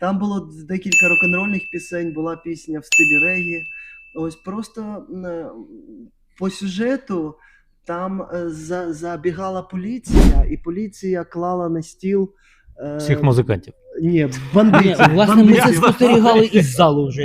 Там було декілька рок-н-рольних пісень, була пісня в стилі регі. Ось просто е, по сюжету там е, за, забігала поліція, і поліція клала на стіл. Е, Всіх музикантів. Ні, бандитів. власне, ми це спостерігали із залу вже.